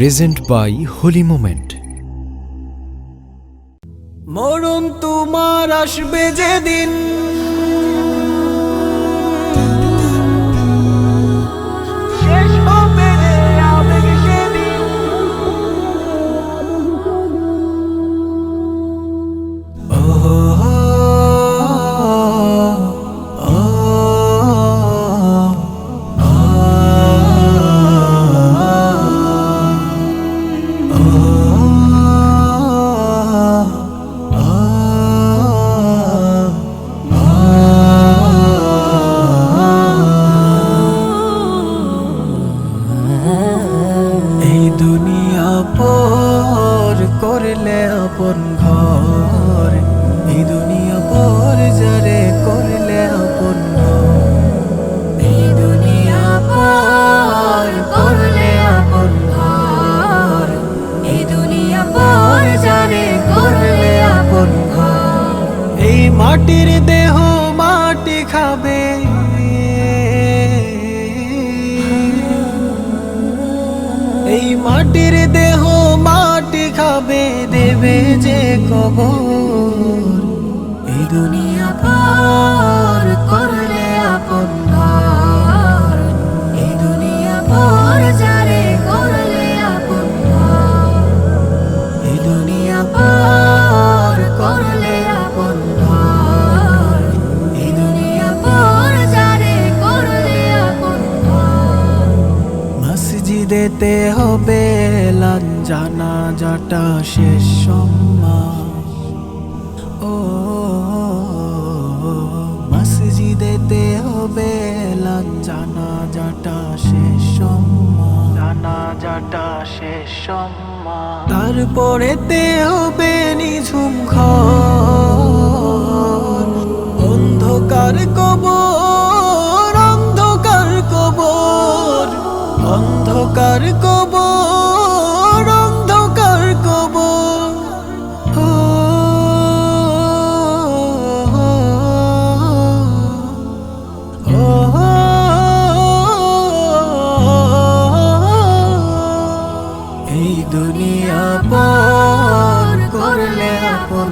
Present by Holi moment মরণ তোমার আসবে যেদিন। করলে আপন ঘর। এই দুনিয়া পর যারে করলে আপন ঘর। এই দুনিয়া পর করলে আপন ঘর। এই দুনিয়া পর যারে করলে আপন এই মাটির খাবে দেবে যে কবর এই দুনিয়া পর মসজিদেতে হবে লাঞ্জানা যাটা শেষ সম্মান ও মসজিদেতে হবে লাঞ্জানা যাটা শেষ সম্মান জানা যাটা শেষ সম্মান তারপরেতে হবে নিঝুম ঘর। অন্ধকার কবর অন্ধকার কবর অন্ধকার ও, এই দুনিয়া পর করলে আপন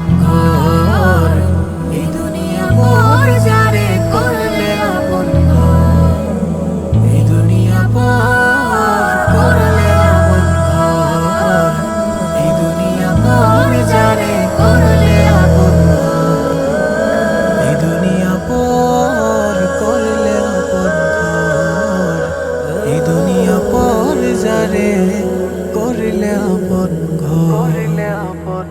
যারে করলে আপন ঘর। করলে আপন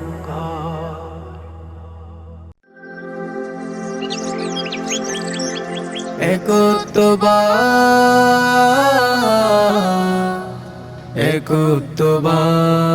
একত্ববাদ।